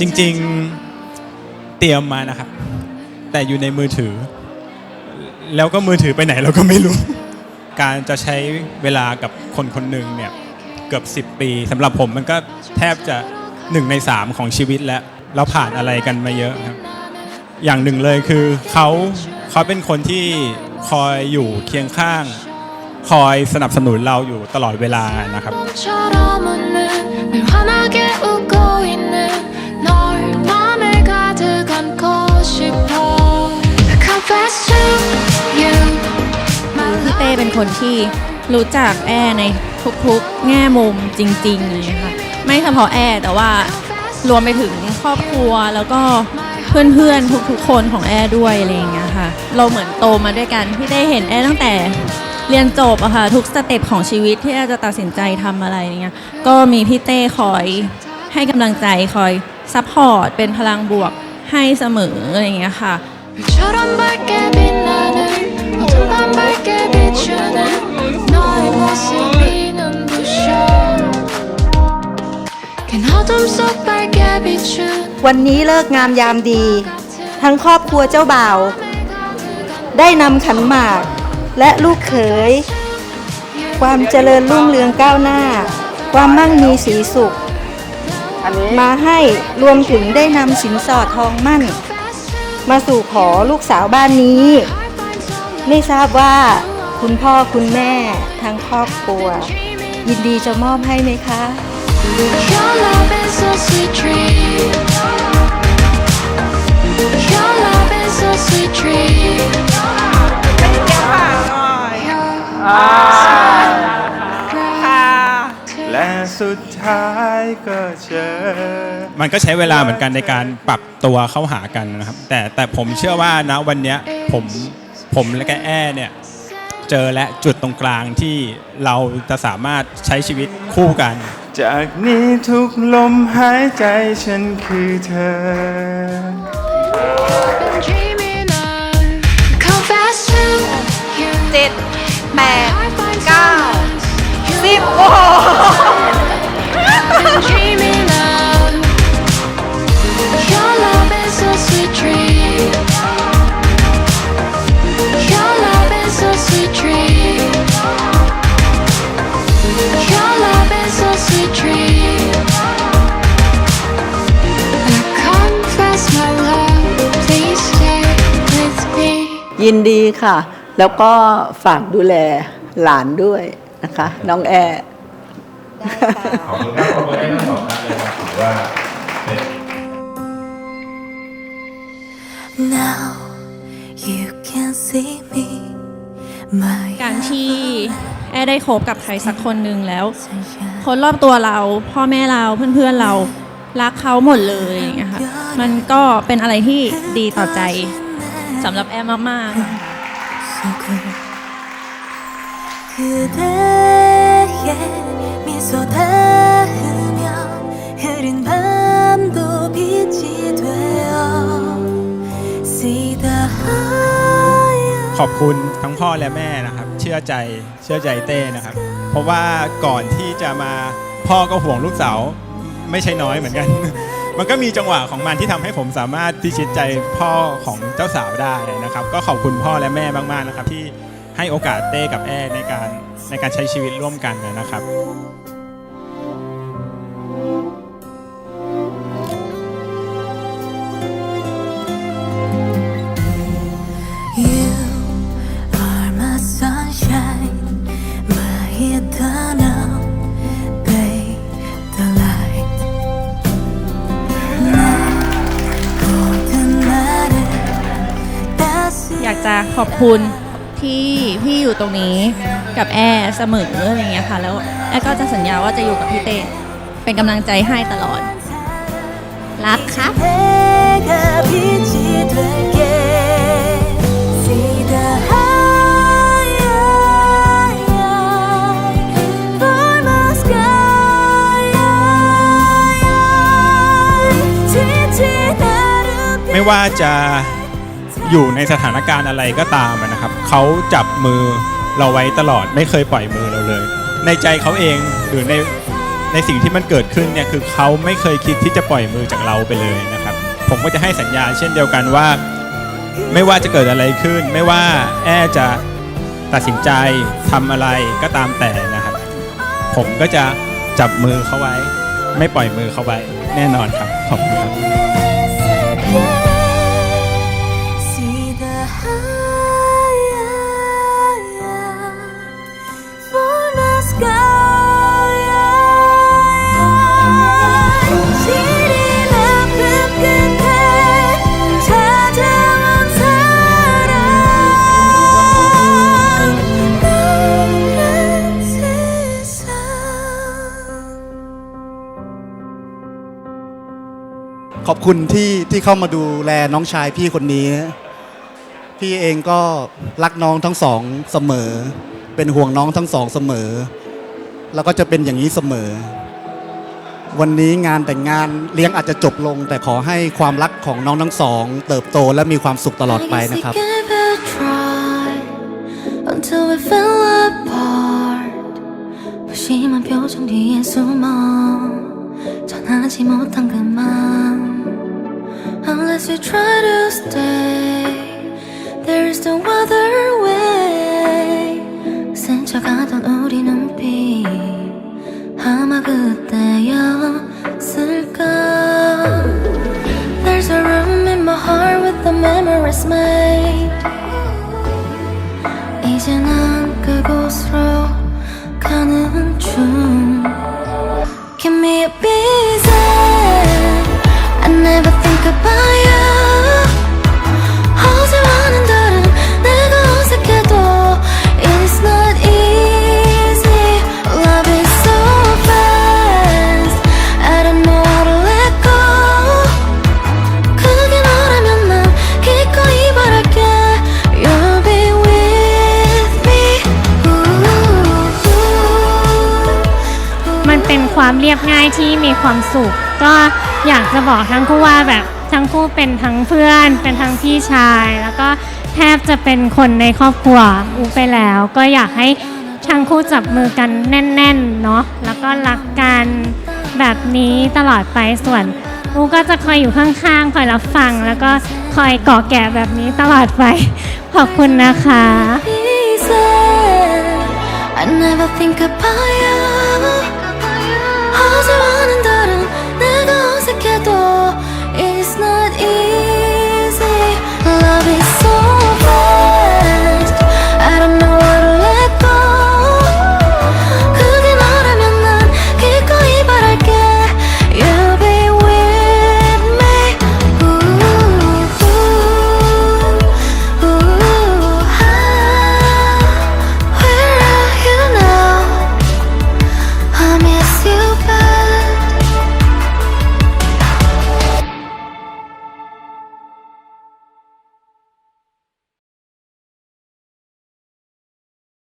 จริง ๆเตรียมมานะครับ แต่อยู่ในมือถือ แล้วก็มือถือไปไหนเราก็ไม่รู้ การจะใช้เวลากับคนคนหนึ่งเนี่ยเกือบ 10 ปีสำหรับผมมันก็แทบจะหนึ่งในสามของชีวิตแล้วเราผ่านอะไรกันมาเยอะครับ อย่างหนึ่งเลยคือเขาเขาเป็นคนที่คอยอยู่เคียงข้าง คอยสนับสนุนเราอยู่ตลอดเวลานะครับ 처럼 웃는 늘 환하게 웃고 있는 널 맘에 가득 안고 싶어 I confess to you my พี่เต้เป็นคนที่รู้จักแอร์ในทุกๆ แง่มุมจริงๆเลยค่ะ ไม่เฉพาะแอร์แต่ว่ารวมไปถึงครอบครัวแล้วก็เพื่อนๆ ทุกๆ คนของแอร์ด้วยอะไรอย่างเงี้ยค่ะ เราเหมือนโตมาด้วยกัน พี่เต้เห็นแอร์ตั้งแต่เรียนจบอะค่ะ ทุกสเต็ปของชีวิตที่แอร์จะตัดสินใจทำอะไรอย่างเงี้ย ก็มีพี่เต้คอยให้กำลังใจคอย ซัพพอร์ตเป็นพลังบวกให้เสมออะไรย่างเงี้ยค่ะวันนี้เลิกงามยามดี ทั้งครอบครัวเจ้าบ่าว ได้นำขันหมาก และลูกเขย ความเจริญรุ่งเรืองก้าวหน้า ความมั่งมีสีสุข มาให้รวมถึงได้นำสินสอดทองมั่น มาสู่ขอลูกสาวบ้านนี้ ไม่ทราบว่าคุณพ่อคุณแม่ทั้งครอบครัว ยินดีจะมอบให้ไหมคะ Your love is a sweet dream. Your love is a sweet dream. Your และ สุดท้ายก็เจอ มันก็ใช้เวลาเหมือนกันในการปรับตัวเข้าหากันนะครับ แต่แต่ผมเชื่อว่านะวันเนี้ยผมผมและแกแอ้เนี่ยเจอและจุดตรงกลางที่เราจะสามารถใช้ชีวิตคู่กัน จากนี้ทุกลมหายใจฉันคือเธอ been dreaming of. Confess to you. เจ็ดแปด I find เก้า solace. You สิบโอ้โห been dreaming of. Your love is a sweet dream. Your love is a sweet dream. Your love is a sweet dream. I confess my love. Please stay with me. ยินดีค่ะ แล้วก็ฝากดูแลหลานด้วย นะคะ น้องแอร์ขอบคุณครับขอบคุณให้ทั้งสองท่านเลยครับถือว่าเป็น Now you can see me my การที่แอร์ได้คบกับใครสักคนหนึ่งแล้ว sunshine คนรอบตัวเรา พ่อแม่เราเพื่อนๆเรารักเขาหมดเลยอย่างเงี้ยค่ะมันก็เป็นอะไรที่ดีต่อใจสำหรับแอร์มากๆ so good 그대의 미소 닿으면 흐린 밤도 빛이 되어 See the high ขอบคุณทั้งพ่อและแม่นะครับ เชื่อใจเชื่อใจเต้นะครับ เพราะว่าก่อนที่จะมาพ่อก็ห่วงลูกสาวไม่ใช่น้อยเหมือนกัน มันก็มีจังหวะของมันที่ทำให้ผมสามารถพิชิตใจพ่อของเจ้าสาวได้นะครับ ก็ขอบคุณพ่อและแม่มากๆนะครับ ที่ ให้โอกาสเต้กับแอ้ในการในการใช้ชีวิตร่วมกันนะครับอยากจะขอบคุณ ที่พี่อยู่ตรงนี้กับแอร์เสมออะไรเงี้ยค่ะ แล้วแอร์ก็จะสัญญาว่าจะอยู่กับพี่เต้เป็นกำลังใจให้ตลอด รักครับไม่ว่าจะ อยู่ในสถานการณ์อะไรก็ตามนะครับเขาจับมือเราไว้ตลอดไม่เคยปล่อยมือเราเลย ในใจเขาเองหรือในในสิ่งที่มันเกิดขึ้นเนี่ยคือเขาไม่เคยคิดที่จะปล่อยมือจากเราไปเลยนะครับ ผมก็จะให้สัญญาเช่นเดียวกันว่า ไม่ว่าจะเกิดอะไรขึ้น ไม่ว่าแอจะตัดสินใจทำอะไรก็ตามแต่นะครับ ผมก็จะจับมือเขาไว้ ไม่ปล่อยมือเขาไว้แน่นอนครับขอบคุณครับ ขอบคุณที่ที่เข้ามาดูแลน้องชายพี่คนนี้ พี่เองก็รักน้องทั้งสองเสมอ เป็นห่วงน้องทั้งสองเสมอ แล้วก็จะเป็นอย่างนี้เสมอ วันนี้งานแต่งงานเลี้ยงอาจจะจบลง แต่ขอให้ความรักของน้องทั้งสอง เติบโตและมีความสุขตลอดไปนะครับ until we fell apart. 不是一满标的严肃梦。 하지 못한 그 맘. Unless we try to stay, there is no other way. 스쳐가던 우리 눈빛 아마 그때였을까. There's a room in my heart with the memories made. 이제 난 그곳으로 가는 중. Give me a reason. I never think about ความเรียบง่ายที่มีความสุข ก็อยากจะบอกทั้งคู่ว่าแบบทั้งคู่เป็นทั้งเพื่อน เป็นทั้งพี่ชาย แล้วก็แทบจะเป็นคนในครอบครัวอูไปแล้ว ก็อยากให้ทั้งคู่จับมือกันแน่นๆเนาะแล้วก็รักกันแบบนี้ตลอดไปส่วนอูก็จะคอยอยู่ข้างๆ คอยรับฟัง แล้วก็คอยเกาะแกะแบบนี้ตลอดไป ขอบคุณนะคะ I never think about you 어제 원한